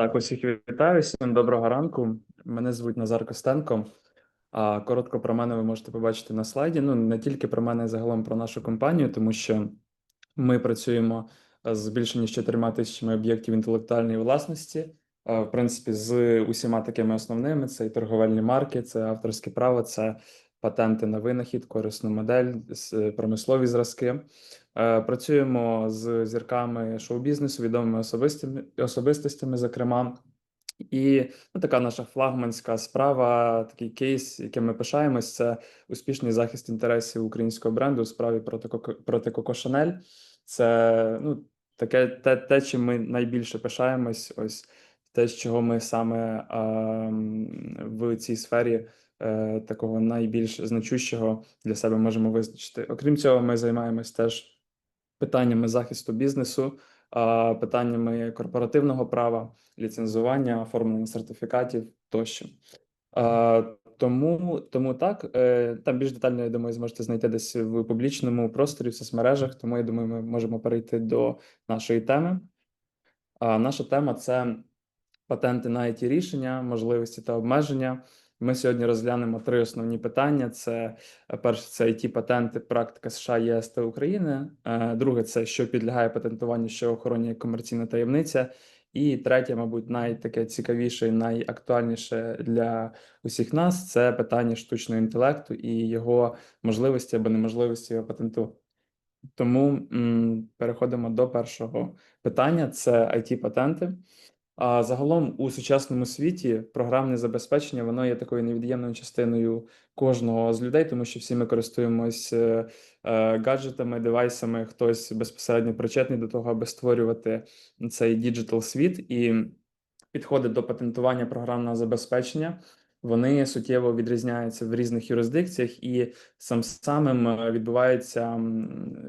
Так, усіх вітаю, всім доброго ранку. Мене звуть Назар Костенко. А коротко про мене ви можете побачити на слайді. Ну, не тільки про мене, а загалом про нашу компанію, тому що ми працюємо з більше ніж чотирма тисячами об'єктів інтелектуальної власності. В принципі, з усіма такими основними: це і торговельні марки, це авторське право, це патенти на винахід, корисну модель, промислові зразки. Е, Працюємо з зірками шоу-бізнесу, відомими особистими особистостями, зокрема. І ну, така наша флагманська справа, такий кейс, яким ми пишаємось, це успішний захист інтересів українського бренду у справі проти проти Коко Шанель. Це ну, таке те, те, чим ми найбільше пишаємось, ось те, з чого ми саме ем, в цій сфері е, такого найбільш значущого для себе можемо визначити. Окрім цього, ми займаємось теж питаннями захисту бізнесу, питаннями корпоративного права, ліцензування, оформлення сертифікатів тощо. Тому, тому так, е, там більш детально, я думаю, зможете знайти десь в публічному просторі, в соцмережах. Тому я думаю, ми можемо перейти до нашої теми. А наша тема це патенти на it рішення, можливості та обмеження. Ми сьогодні розглянемо три основні питання: це е, перше, це it патенти, практика США, ЄС та України. Е, Друге, це що підлягає патентуванню, що охоронює комерційна таємниця. І третє, мабуть, найтаке цікавіше і найактуальніше для усіх нас це питання штучного інтелекту і його можливості або неможливості його патенту. Тому м, переходимо до першого питання: це it патенти. А загалом у сучасному світі програмне забезпечення воно є такою невід'ємною частиною кожного з людей, тому що всі ми користуємось е, е, гаджетами, девайсами. Хтось безпосередньо причетний до того, аби створювати цей діджитал світ і підходить до патентування програмного забезпечення. Вони суттєво відрізняються в різних юрисдикціях, і сам самим е, відбувається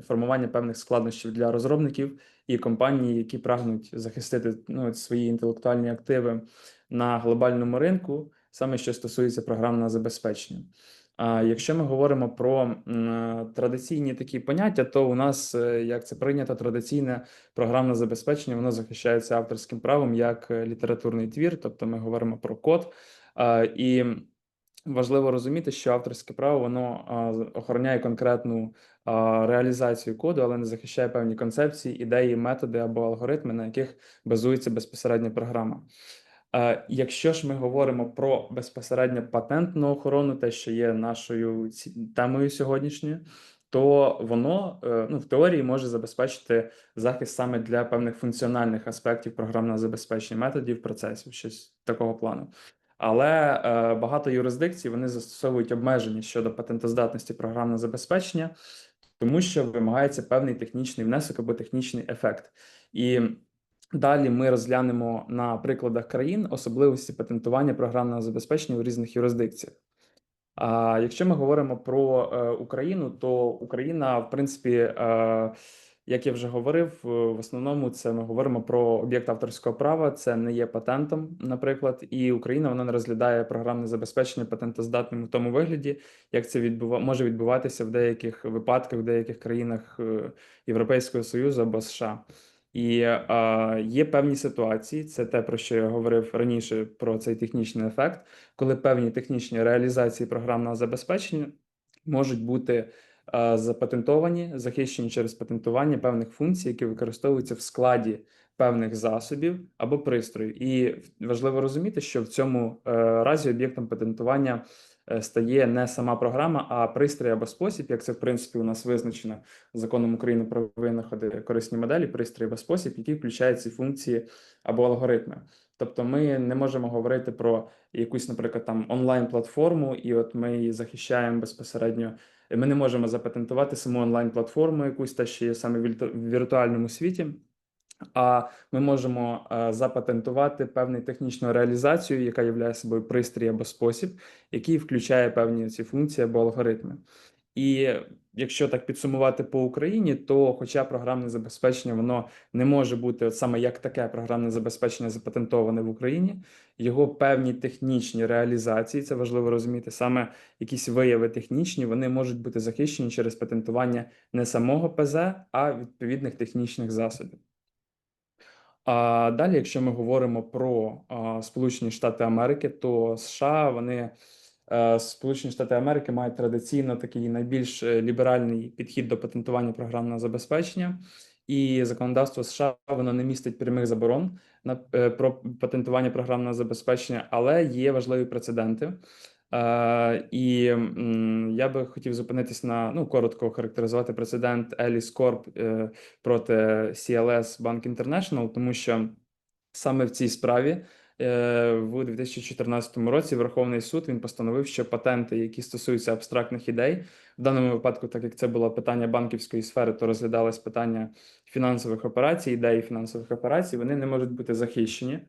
формування певних складнощів для розробників і компаній, які прагнуть захистити ну, свої інтелектуальні активи на глобальному ринку, саме що стосується програмного забезпечення. А якщо ми говоримо про традиційні такі поняття, то у нас, е, як це прийнято, традиційне програмне забезпечення, воно захищається авторським правом як е, літературний твір, тобто ми говоримо про код. І важливо розуміти, що авторське право воно охороняє конкретну реалізацію коду, але не захищає певні концепції, ідеї, методи або алгоритми, на яких базується безпосередньо програма. Якщо ж ми говоримо про безпосередньо патентну охорону, те, що є нашою темою сьогоднішньою, то воно е, ну, в теорії може забезпечити захист саме для певних функціональних аспектів програмного забезпечення методів, процесів, щось такого плану. Але е, багато юрисдикцій вони застосовують обмеження щодо патентоздатності програмного забезпечення, тому що вимагається певний технічний внесок або технічний ефект. І Далі ми розглянемо на прикладах країн особливості патентування програмного забезпечення в різних юрисдикціях. А якщо ми говоримо про е, Україну, то Україна, в принципі, е, як я вже говорив, е, в основному це ми говоримо про об'єкт авторського права. Це не є патентом, наприклад, і Україна вона не розглядає програмне забезпечення патентоздатним в тому вигляді, як це відбува може відбуватися в деяких випадках, в деяких країнах е, Європейського Союзу або США. І е, є певні ситуації, це те, про що я говорив раніше про цей технічний ефект, коли певні технічні реалізації програмного забезпечення можуть бути запатентовані, захищені через патентування певних функцій, які використовуються в складі певних засобів або пристроїв. І важливо розуміти, що в цьому е, разі об'єктом патентування е, стає не сама програма, а пристрій або спосіб, як це в принципі у нас визначено законом України про винаходи корисні моделі, пристрій або спосіб, який включає ці функції або алгоритми. Тобто ми не можемо говорити про якусь, наприклад, там онлайн-платформу, і от ми її захищаємо безпосередньо. Ми не можемо запатентувати саму онлайн-платформу, якусь те, що є саме в віртуальному світі. А ми можемо е, запатентувати певну технічну реалізацію, яка є собою пристрій або спосіб, який включає певні ці функції або алгоритми. І якщо так підсумувати по Україні, то хоча програмне забезпечення воно не може бути от саме як таке програмне забезпечення запатентоване в Україні, його певні технічні реалізації, це важливо розуміти, саме якісь вияви технічні, вони можуть бути захищені через патентування не самого ПЗ, а відповідних технічних засобів. А далі, якщо ми говоримо про а, Сполучені Штати Америки, то США вони Сполучені Штати Америки мають традиційно такий найбільш е, ліберальний підхід до патентування програмного забезпечення, і законодавство США воно не містить прямих заборон на е, про патентування програмного забезпечення, але є важливі прецеденти. Е, і м, я би хотів зупинитись на ну коротко охарактеризувати прецедент Alice Corp е, проти CLS Bank International, тому що саме в цій справі е, в 2014 році Верховний суд він постановив, що патенти, які стосуються абстрактних ідей, в даному випадку, так як це було питання банківської сфери, то розглядалось питання фінансових операцій, ідеї фінансових операцій, вони не можуть бути захищені.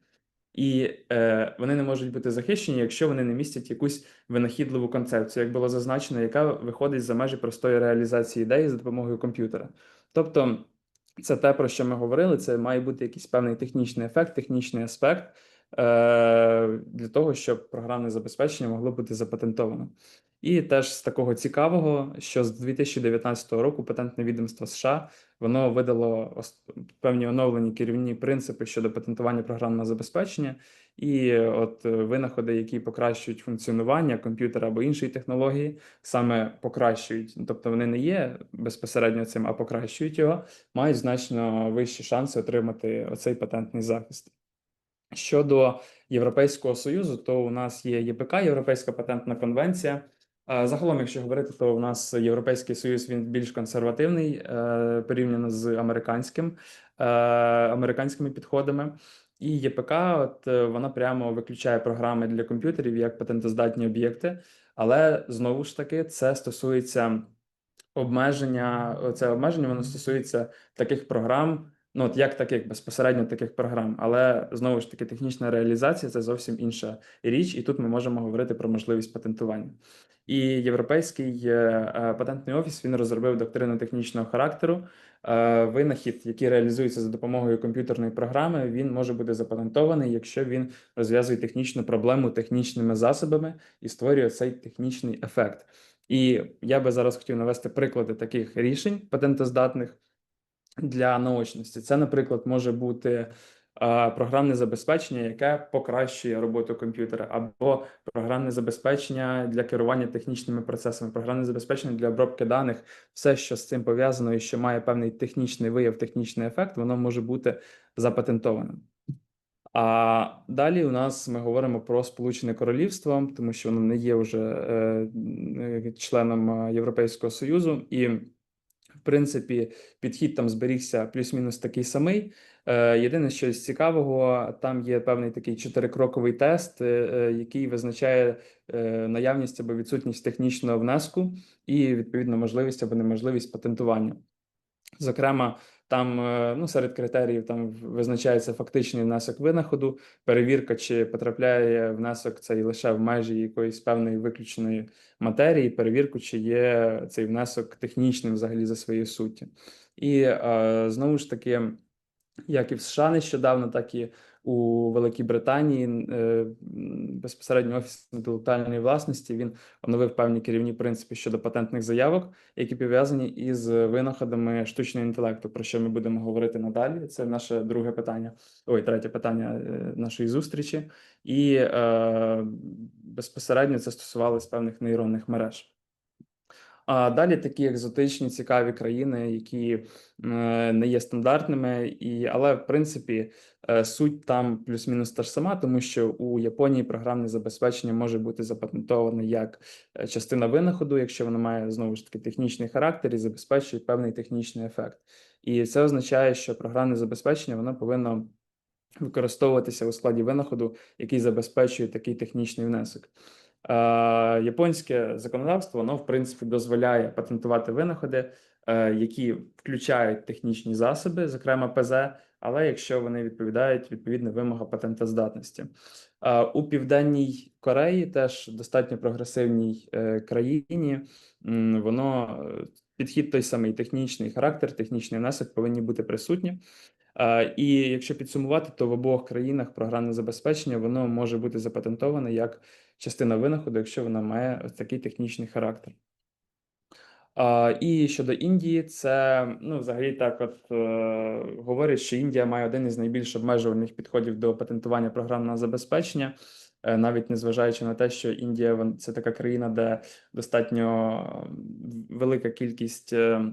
І е, вони не можуть бути захищені, якщо вони не містять якусь винахідливу концепцію, як було зазначено, яка виходить за межі простої реалізації ідеї за допомогою комп'ютера. Тобто, це те, про що ми говорили. Це має бути якийсь певний технічний ефект, технічний аспект е, для того, щоб програмне забезпечення могло бути запатентовано. І теж з такого цікавого, що з 2019 року патентне відомство США воно видало певні оновлені керівні принципи щодо патентування програмного забезпечення, і от винаходи, які покращують функціонування комп'ютера або іншої технології, саме покращують, тобто вони не є безпосередньо цим, а покращують його, мають значно вищі шанси отримати оцей патентний захист. Щодо Європейського союзу, то у нас є ЄПК, Європейська патентна конвенція. Загалом, якщо говорити, то у нас Європейський Союз він більш консервативний е, порівняно з американським е, американськими підходами. І ЄПК, от е, вона прямо виключає програми для комп'ютерів як патентоздатні об'єкти, але знову ж таки це стосується обмеження. Це обмеження воно стосується таких програм. Ну, от як таких безпосередньо таких програм, але знову ж таки технічна реалізація це зовсім інша річ, і тут ми можемо говорити про можливість патентування. І європейський е, е, патентний офіс він розробив доктрину технічного характеру. Е, винахід, який реалізується за допомогою комп'ютерної програми, він може бути запатентований, якщо він розв'язує технічну проблему технічними засобами і створює цей технічний ефект. І я би зараз хотів навести приклади таких рішень патентоздатних для наочності. Це, наприклад, може бути програмне забезпечення, яке покращує роботу комп'ютера, або програмне забезпечення для керування технічними процесами, програмне забезпечення для обробки даних, все, що з цим пов'язано і що має певний технічний вияв, технічний ефект, воно може бути запатентованим. А далі у нас ми говоримо про Сполучене Королівство, тому що воно не є вже е, членом Європейського Союзу і принципі, підхід там зберігся плюс-мінус такий самий. Е, єдине, що з цікавого, там є певний такий чотирикроковий тест, е, е, який визначає наявність або відсутність технічного внеску і відповідно можливість або неможливість патентування. Зокрема, там ну серед критеріїв там визначається фактичний внесок винаходу, перевірка, чи потрапляє внесок цей лише в межі якоїсь певної виключеної матерії, перевірку, чи є цей внесок технічним взагалі за своєю суттю. І знову ж таки, як і в США нещодавно, так і у Великій Британії е, безпосередньо офіс інтелектуальної власності він оновив певні керівні принципи щодо патентних заявок, які пов'язані із винаходами штучного інтелекту. Про що ми будемо говорити надалі? Це наше друге питання, ой, третє питання е, нашої зустрічі, і е, безпосередньо це стосувалось певних нейронних мереж. А далі такі екзотичні цікаві країни, які е, не є стандартними, і але в принципі е, суть там плюс-мінус та ж сама, тому що у Японії програмне забезпечення може бути запатентоване як е, частина винаходу, якщо воно має знову ж таки технічний характер і забезпечує певний технічний ефект. І це означає, що програмне забезпечення воно повинно використовуватися у складі винаходу, який забезпечує такий технічний внесок. Японське законодавство воно в принципі дозволяє патентувати винаходи, е, які включають технічні засоби, зокрема ПЗ, але якщо вони відповідають відповідно вимогам патентоздатності. У південній Кореї теж достатньо прогресивній е, країні. Воно е, підхід той самий технічний характер, технічний внесок повинні бути присутні. І якщо підсумувати, то в обох країнах програмне забезпечення воно може бути запатентоване як частина винаходу, якщо вона має ось такий технічний характер. А, і щодо Індії, це ну, взагалі так, от е, говорять, що Індія має один із найбільш обмежувальних підходів до патентування програмного забезпечення, е, навіть незважаючи на те, що Індія це така країна, де достатньо велика кількість е,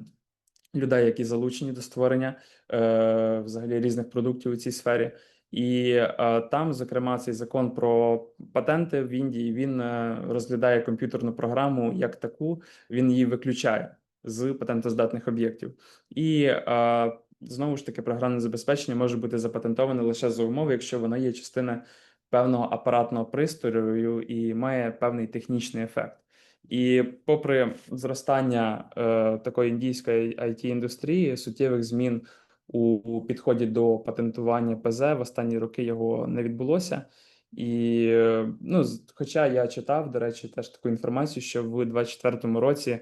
людей, які залучені до створення е, взагалі різних продуктів у цій сфері. І е, там, зокрема, цей закон про патенти в Індії він е, розглядає комп'ютерну програму як таку, він її виключає з патентоздатних об'єктів. І е, знову ж таки, програмне забезпечення може бути запатентоване лише за умови, якщо воно є частиною певного апаратного пристрою і має певний технічний ефект. І попри зростання е, такої індійської it індустрії, суттєвих змін у, підході до патентування ПЗ в останні роки його не відбулося. І е, ну, хоча я читав, до речі, теж таку інформацію, що в 2024 році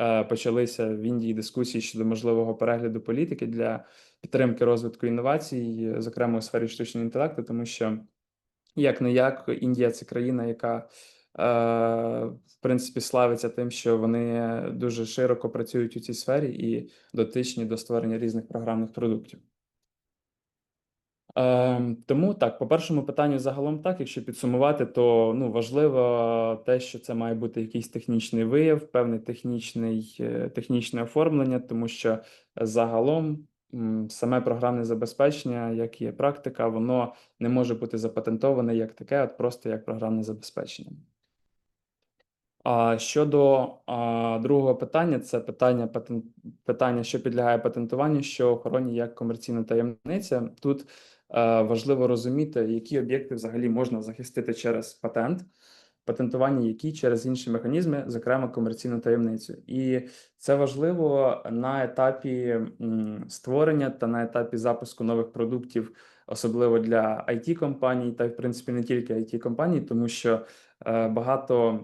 е, почалися в Індії дискусії щодо можливого перегляду політики для підтримки розвитку інновацій, зокрема у сфері штучного інтелекту, тому що як не як, Індія це країна, яка в принципі славиться тим, що вони дуже широко працюють у цій сфері і дотичні до створення різних програмних продуктів. Ем, тому так, по першому питанню загалом так, якщо підсумувати, то ну важливо те, що це має бути якийсь технічний вияв, технічний, е, технічне оформлення, тому що загалом саме програмне забезпечення, як є практика, воно не може бути запатентоване як таке, от просто як програмне забезпечення. А щодо а, другого питання, це питання патен... питання, що підлягає патентуванню, що охороні як комерційна таємниця. Тут е, важливо розуміти, які об'єкти взагалі можна захистити через патент, патентування, які через інші механізми, зокрема комерційну таємницю. І це важливо на етапі м, створення та на етапі запуску нових продуктів, особливо для it компаній, та в принципі не тільки it компаній, тому що е, багато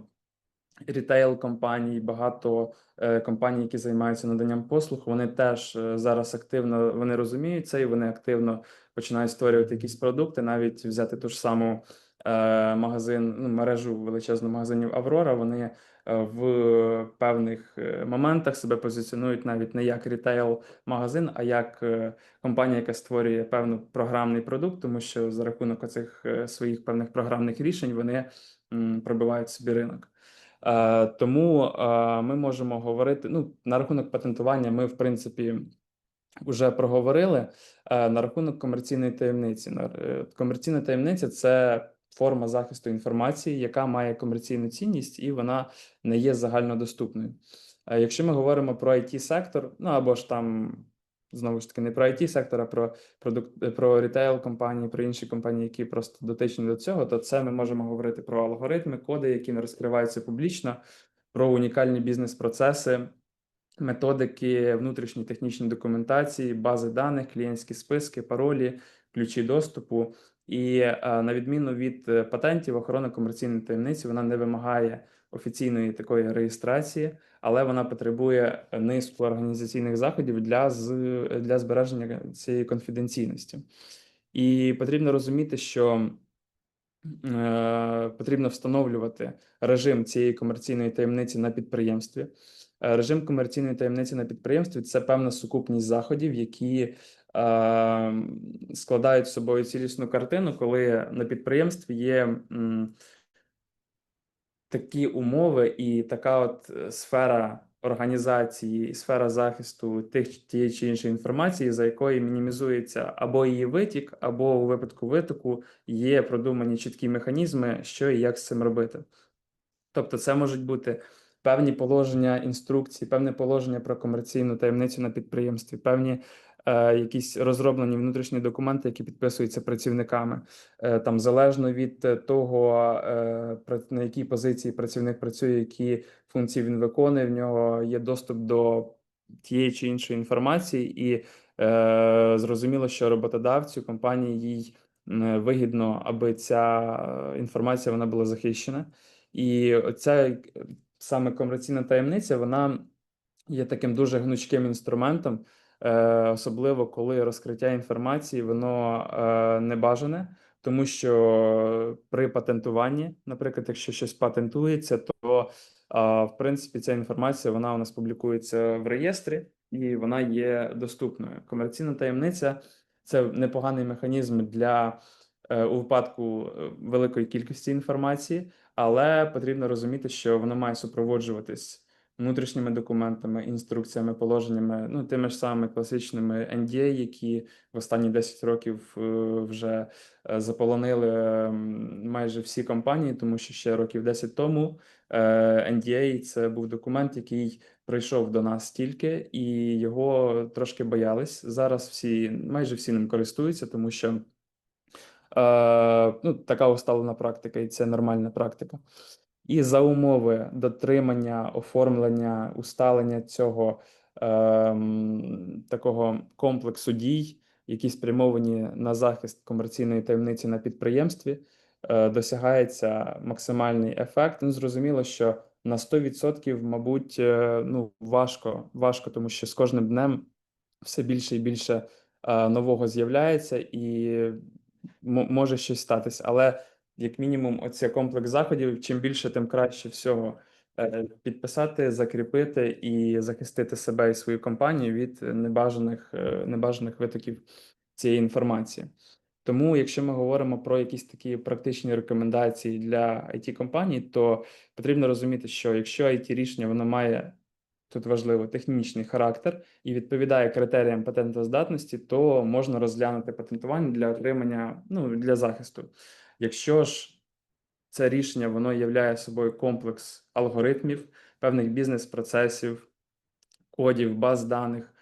рітейл компаній, багато е, компаній, які займаються наданням послуг, вони теж е, зараз активно вони розуміють це і вони активно починають створювати якісь продукти, навіть взяти ту ж саму е, магазин, ну, мережу величезну магазинів Аврора. Вони в певних моментах себе позиціонують навіть не як рітейл-магазин, а як компанія, яка створює певний програмний продукт, тому що за рахунок оцих своїх певних програмних рішень вони пробивають собі ринок. Е, Тому е, ми можемо говорити. Ну, на рахунок патентування, ми в принципі вже проговорили. Е, На рахунок комерційної таємниці. Комерційна таємниця це форма захисту інформації, яка має комерційну цінність, і вона не є загальнодоступною. Якщо ми говоримо про it сектор, ну або ж там знову ж таки не про it сектор, а про продукт е, про рітейл компанії, про інші компанії, які просто дотичні до цього, то це ми можемо говорити про алгоритми, коди, які не розкриваються публічно, про унікальні бізнес-процеси, методики, внутрішні технічні документації, бази даних, клієнтські списки, паролі, ключі доступу. І е, на відміну від е, патентів, охорона комерційної таємниці вона не вимагає офіційної такої реєстрації, але вона потребує низку організаційних заходів для з для збереження цієї конфіденційності. І потрібно розуміти, що е, потрібно встановлювати режим цієї комерційної таємниці на підприємстві. Е, Режим комерційної таємниці на підприємстві це певна сукупність заходів, які е, складають собою цілісну картину, коли на підприємстві є такі умови і така от е, сфера організації, і сфера захисту тих тієї чи іншої інформації, за якої мінімізується або її витік, або у випадку витоку є продумані чіткі механізми, що і як з цим робити. Тобто, це можуть бути певні положення інструкції, певне положення про комерційну таємницю на підприємстві, певні якісь розроблені внутрішні документи, які підписуються працівниками. Е, там залежно від е, того, е, на якій позиції працівник працює, які функції він виконує, в нього є доступ до тієї чи іншої інформації, і е, зрозуміло, що роботодавцю компанії їй вигідно, аби ця е, інформація вона була захищена. І ця е, саме комерційна таємниця, вона є таким дуже гнучким інструментом, е, особливо коли розкриття інформації воно е, не бажане, тому що при патентуванні, наприклад, якщо щось патентується, то в принципі ця інформація вона у нас публікується в реєстрі і вона є доступною. Комерційна таємниця це непоганий механізм для е, у випадку е, великої кількості інформації, але потрібно розуміти, що воно має супроводжуватись внутрішніми документами, інструкціями, положеннями, ну тими ж самими класичними NDA, які в останні 10 років е, вже е, заполонили ем, майже всі компанії, тому що ще років 10 тому е, NDA – це був документ, який прийшов до нас тільки, і його трошки боялись. Зараз всі майже всі ним користуються, тому що е, ну, така усталена практика, і це нормальна практика. І за умови дотримання, оформлення, усталення цього ем, такого комплексу дій, які спрямовані на захист комерційної таємниці на підприємстві, е, досягається максимальний ефект. Ну, зрозуміло, що на 100%, мабуть, е, ну важко, важко, тому що з кожним днем все більше і більше е, нового з'являється, і може щось статись. Але як мінімум, оце комплекс заходів. Чим більше, тим краще всього е, підписати, закріпити і захистити себе і свою компанію від небажаних, е, небажаних витоків цієї інформації. Тому, якщо ми говоримо про якісь такі практичні рекомендації для it компаній, то потрібно розуміти, що якщо it рішення воно має тут важливо технічний характер і відповідає критеріям патентоздатності, то можна розглянути патентування для отримання ну для захисту. Якщо ж це рішення воно являє собою комплекс алгоритмів, певних бізнес-процесів, кодів, баз даних,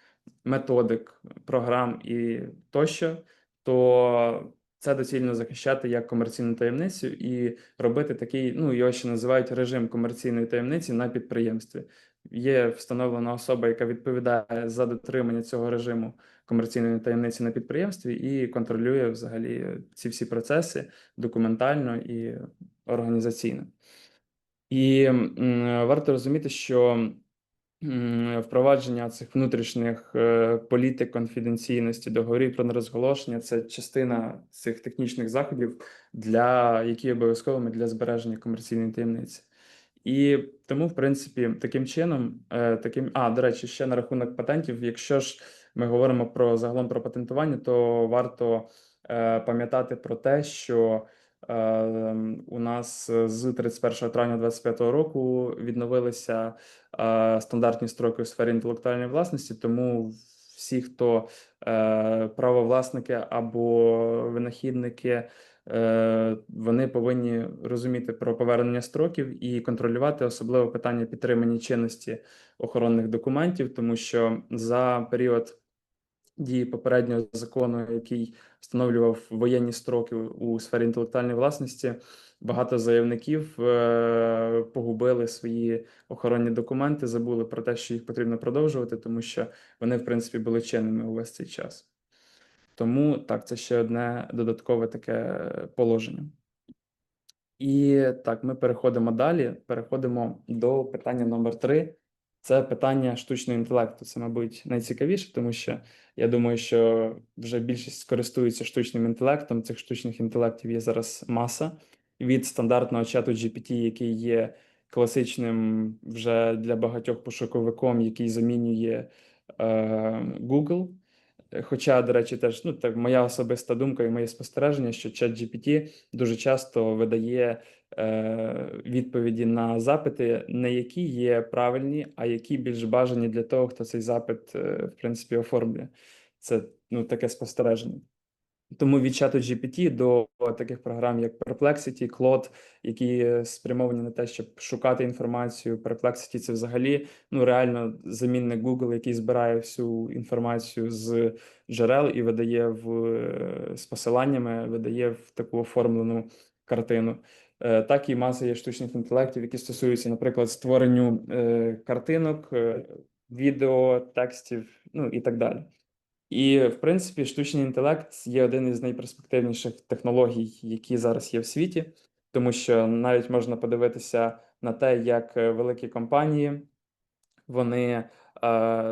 методик, програм і тощо, то це доцільно захищати як комерційну таємницю і робити такий, ну його ще називають режим комерційної таємниці на підприємстві. Є встановлена особа, яка відповідає за дотримання цього режиму комерційної таємниці на підприємстві і контролює взагалі ці всі процеси документально і організаційно. І варто розуміти, що впровадження цих внутрішніх е, політик конфіденційності, договорів про нерозголошення це частина цих технічних заходів, для які обов'язковими для збереження комерційної таємниці. І тому, в принципі, таким чином, е, таким а до речі, ще на рахунок патентів, якщо ж ми говоримо про загалом про патентування, то варто е, пам'ятати про те, що е, у нас з 31 травня 2025 року відновилися е, стандартні строки у сфері інтелектуальної власності, тому всі, хто правовласники або винахідники. Вони повинні розуміти про повернення строків і контролювати особливо питання підтримання чинності охоронних документів, тому що за період дії попереднього закону, який встановлював воєнні строки у сфері інтелектуальної власності, багато заявників е, погубили свої охоронні документи, забули про те, що їх потрібно продовжувати, тому що вони, в принципі, були чинними увесь цей час. Тому так, це ще одне додаткове таке положення. І так, ми переходимо далі. Переходимо до питання номер три. Це питання штучного інтелекту. Це, мабуть, найцікавіше, тому що я думаю, що вже більшість користується штучним інтелектом. Цих штучних інтелектів є зараз маса від стандартного чату GPT, який є класичним вже для багатьох пошуковиком, який замінює е, Google. Хоча, до речі, теж ну так моя особиста думка і моє спостереження, що ChatGPT дуже часто видає відповіді на запити, не які є правильні, а які більш бажані для того, хто цей запит е, в принципі оформлює. Це ну таке спостереження. Тому від чату GPT до таких програм, як Perplexity, Claude, які спрямовані на те, щоб шукати інформацію. Perplexity – це взагалі ну реально замінник Google, який збирає всю інформацію з джерел і видає в з посиланнями, видає в таку оформлену картину. Е, Так і маса є штучних інтелектів, які стосуються, наприклад, створенню е, картинок, е, відео, текстів, ну і так далі. І, в принципі, штучний інтелект є один із найперспективніших технологій, які зараз є в світі, тому що навіть можна подивитися на те, як великі компанії вони,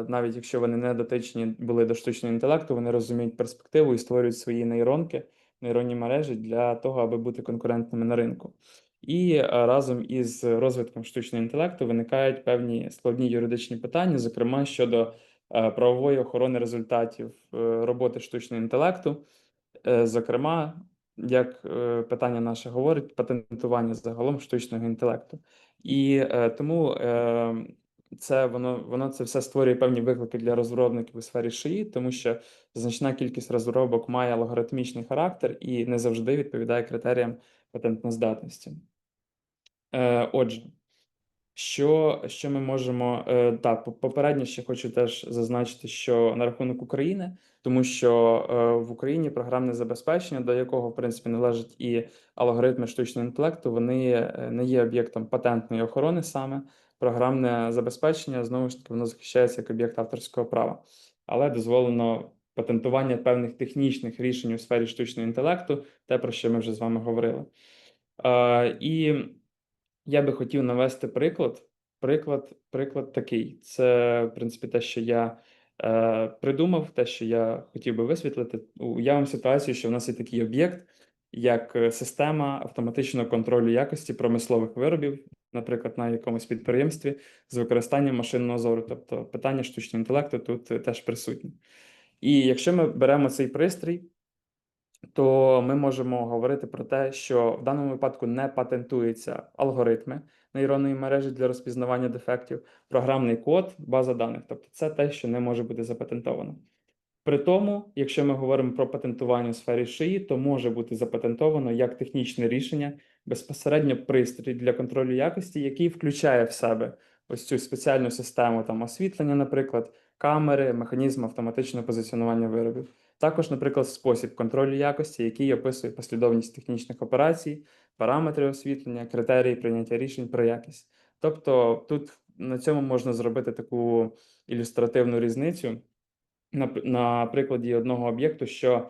навіть якщо вони не дотичні були до штучного інтелекту, вони розуміють перспективу і створюють свої нейронки, нейронні мережі для того, аби бути конкурентними на ринку. І е, разом із розвитком штучного інтелекту виникають певні складні юридичні питання, зокрема щодо е, правової охорони результатів е, роботи штучного інтелекту. Зокрема, як питання наше говорить, патентування загалом штучного інтелекту. І тому е, це воно воно це все створює певні виклики для розробників у сфері шиї, тому що значна кількість розробок має алгоритмічний характер і не завжди відповідає критеріям патентноздатності. Е, Отже, що, що ми можемо е, по- попередньо ще хочу теж зазначити, що на рахунок України, тому що е, в Україні програмне забезпечення, до якого в принципі належать і алгоритми штучного інтелекту, вони е, не є об'єктом патентної охорони саме. Програмне забезпечення знову ж таки воно захищається як об'єкт авторського права, але дозволено патентування певних технічних рішень у сфері штучного інтелекту, те про що ми вже з вами говорили. Е, і я би хотів навести приклад. Приклад, приклад такий. Це, в принципі, те, що я е, придумав, те, що я хотів би висвітлити. Уявимо ситуацію, що в нас є такий об'єкт, як система автоматичного контролю якості промислових виробів, наприклад, на якомусь підприємстві з використанням машинного зору. Тобто питання штучного інтелекту тут е, теж присутні. І якщо ми беремо цей пристрій, то ми можемо говорити про те, що в даному випадку не патентуються алгоритми нейронної мережі для розпізнавання дефектів, програмний код, база даних. Тобто це те, що не може бути запатентовано. При тому, якщо ми говоримо про патентування у сфері шиї, то може бути запатентовано як технічне рішення, безпосередньо пристрій для контролю якості, який включає в себе ось цю спеціальну систему там освітлення, наприклад, камери, механізм автоматичного позиціонування виробів. Також, наприклад, спосіб контролю якості, який описує послідовність технічних операцій, параметри освітлення, критерії прийняття рішень про якість. Тобто тут на цьому можна зробити таку ілюстративну різницю на, на прикладі одного об'єкту, що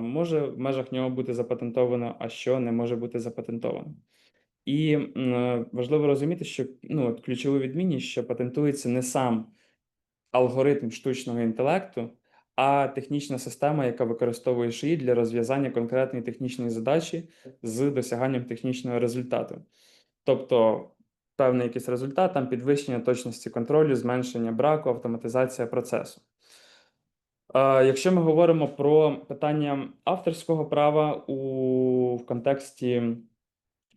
може в межах нього бути запатентовано, а що не може бути запатентовано. І м, важливо розуміти, що ну, от ключову відмінність, що патентується не сам алгоритм штучного інтелекту, а технічна система, яка використовує шиї для розв'язання конкретної технічної задачі з досяганням технічного результату. Тобто певний якийсь результат, там підвищення точності контролю, зменшення браку, автоматизація процесу. Якщо ми говоримо про питання авторського права у в контексті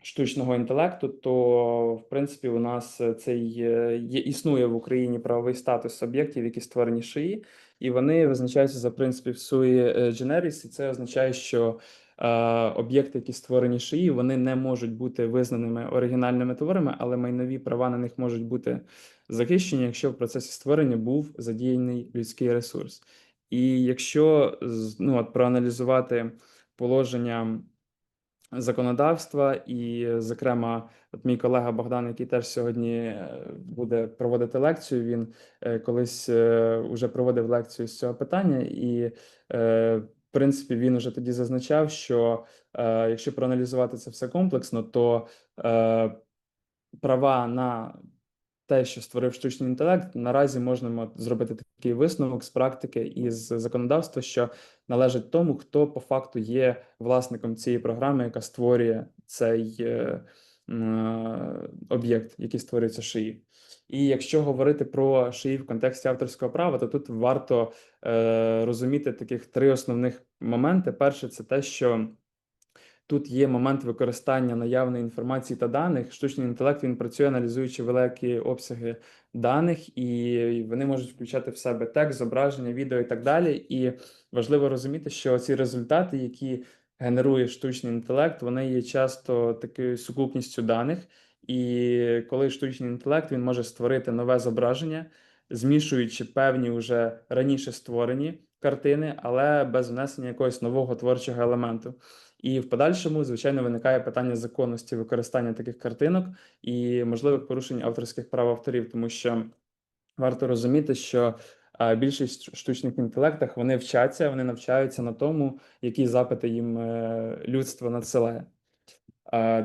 штучного інтелекту, то в принципі у нас цей є існує в Україні правовий статус об'єктів, які створені шиї, і вони визначаються за принципів sui generis, і це означає, що об'єкти, які створені шиї, вони не можуть бути визнаними оригінальними творами, але майнові права на них можуть бути захищені, якщо в процесі створення був задіяний людський ресурс. І якщо ну, от, проаналізувати положення законодавства, і, зокрема, от мій колега Богдан, який теж сьогодні е, буде проводити лекцію, він е, колись вже проводив лекцію з цього питання, і, е, в принципі, він уже тоді зазначав, що е, якщо проаналізувати це все комплексно, то е, права на те, що створив штучний інтелект, наразі можна зробити такий висновок з практики і з законодавства, що належить тому, хто по факту є власником цієї програми, яка створює цей е, м, об'єкт, який створюється шиї. І якщо говорити про шиї в контексті авторського права, то тут варто е, розуміти таких три основних моменти. Перше, це те, що Тут є момент використання наявної інформації та даних. Штучний інтелект він працює, аналізуючи великі обсяги даних, і вони можуть включати в себе текст, зображення, відео і так далі. І важливо розуміти, що ці результати, які генерує штучний інтелект, вони є часто такою сукупністю даних. І коли штучний інтелект він може створити нове зображення, змішуючи певні вже раніше створені картини, але без внесення якогось нового творчого елементу. І в подальшому, звичайно, виникає питання законності використання таких картинок і можливих порушень авторських прав авторів, тому що варто розуміти, що більшість штучних інтелектах вони вчаться, вони навчаються на тому, які запити їм е, людство надсилає.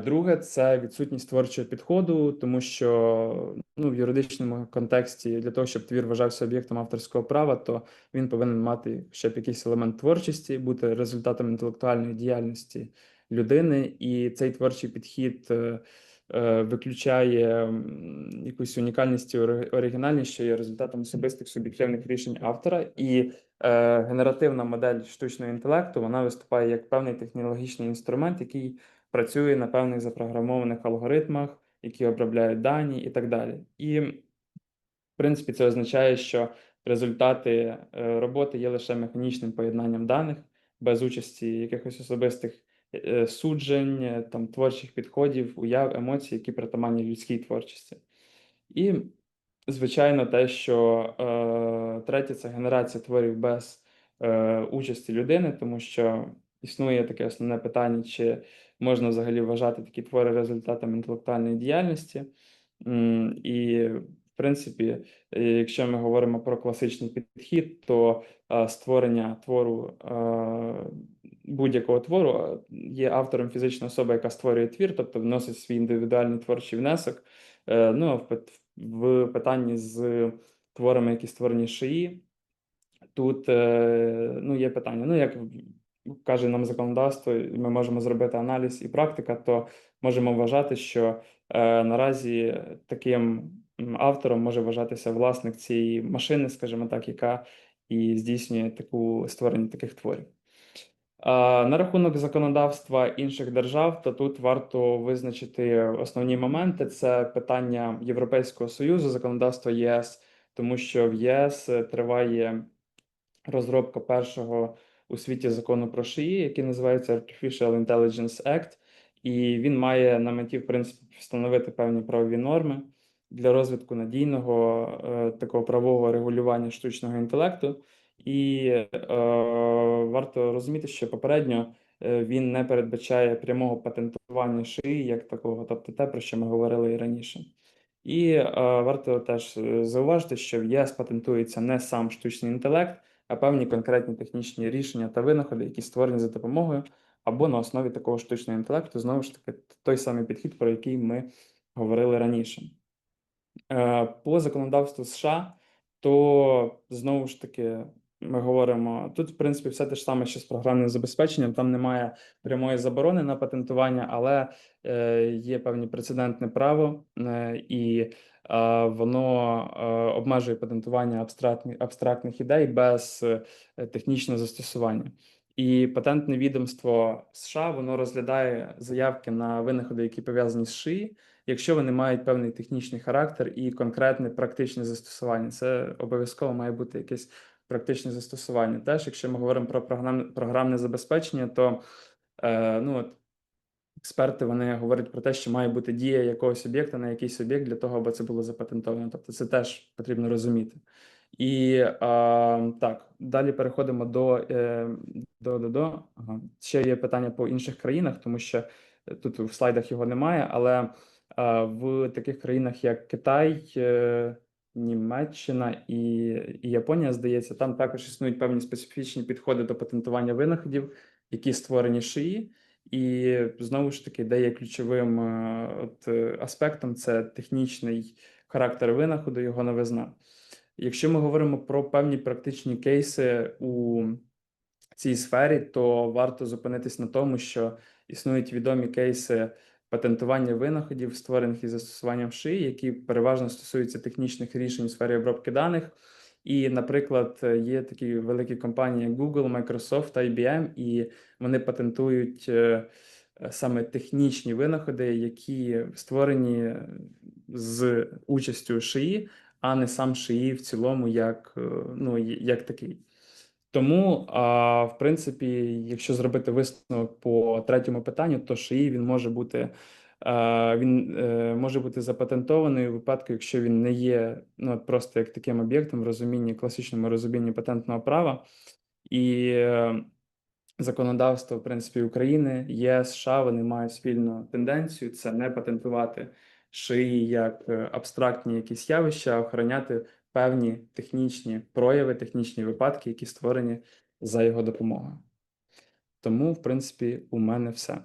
Друге, це відсутність творчого підходу, тому що ну, в юридичному контексті для того, щоб твір вважався об'єктом авторського права, то він повинен мати ще б якийсь елемент творчості, бути результатом інтелектуальної діяльності людини, і цей творчий підхід е, е, виключає якусь унікальність і оригінальність, що є результатом особистих суб'єктивних рішень автора. І е, генеративна модель штучного інтелекту вона виступає як певний технологічний інструмент, який працює на певних запрограмованих алгоритмах, які обробляють дані і так далі. І, в принципі, це означає, що результати е, роботи є лише механічним поєднанням даних без участі якихось особистих е, суджень, е, там творчих підходів, уяв, емоцій, які притаманні людській творчості. І, звичайно, те, що е, третє це генерація творів без е, участі людини, тому що існує таке основне питання, чи можна взагалі вважати такі твори результатом інтелектуальної діяльності. І, в принципі, е, якщо ми говоримо про класичний підхід, то е, створення твору е, будь-якого твору є автором фізична особа, яка створює твір, тобто вносить свій індивідуальний творчий внесок. Ну, в пит- в питанні з творами, які створені шиї, тут ну, є питання. Ну, як каже нам законодавство, і ми можемо зробити аналіз і практика, то можемо вважати, що е, наразі таким автором може вважатися власник цієї машини, скажімо так, яка і здійснює таку створення таких творів. На рахунок законодавства інших держав, то тут варто визначити основні моменти. Це питання Європейського Союзу, законодавство ЄС, тому що в ЄС триває розробка першого у світі закону про ШИІ, який називається Artificial Intelligence Act, і він має на меті, в принципі, встановити певні правові норми для розвитку надійного е, такого правового регулювання штучного інтелекту. І е, варто розуміти, що попередньо е, він не передбачає прямого патентування шиї як такого, тобто те, про що ми говорили і раніше. І е, варто теж е, зауважити, що в ЄС патентується не сам штучний інтелект, а певні конкретні технічні рішення та винаходи, які створені за допомогою або на основі такого штучного інтелекту, знову ж таки, той самий підхід, про який ми говорили раніше. Е, По законодавству США, то знову ж таки ми говоримо тут, в принципі, все те ж саме, що з програмним забезпеченням. Там немає прямої заборони на патентування, але е, є певні прецедентне право, е, і е, воно е, обмежує патентування абстрактних, абстрактних ідей без е, технічного застосування. І патентне відомство США воно розглядає заявки на винаходи, які пов'язані з шиї, якщо вони мають певний технічний характер і конкретне практичне застосування. Це обов'язково має бути якесь практичне застосування. Теж, якщо ми говоримо про програмне, забезпечення, то е, ну, от, експерти вони говорять про те, що має бути дія якогось об'єкта на якийсь об'єкт для того, аби це було запатентовано. Тобто це теж потрібно розуміти. І а, так, далі переходимо до, е, до, до, до. Ага. Ще є питання по інших країнах, тому що тут в слайдах його немає, але а, в таких країнах, як Китай, е, Німеччина і, і Японія, здається, там також існують певні специфічні підходи до патентування винаходів, які створені шиї. І знову ж таки, де є ключовим е, от, е, аспектом, це технічний характер винаходу, його новизна. Якщо ми говоримо про певні практичні кейси у цій сфері, то варто зупинитись на тому, що існують відомі кейси патентування винаходів, створених із застосуванням шиї, які переважно стосуються технічних рішень у сфері обробки даних. І, наприклад, є такі великі компанії, як Google, Microsoft та IBM, і вони патентують е, саме технічні винаходи, які створені з участю шиї, а не сам шиї в цілому, як, е, ну, як такий. Тому, а, в принципі, якщо зробити висновок по третьому питанню, то шиї він може бути. е, Він е, може бути запатентований у випадку, якщо він не є ну, просто як таким об'єктом в розумінні класичному розумінні патентного права, і е, законодавство, в принципі, України, ЄС, США, вони мають спільну тенденцію це не патентувати шиї як абстрактні якісь явища, а охороняти певні технічні прояви, технічні випадки, які створені за його допомогою. Тому, в принципі, у мене все.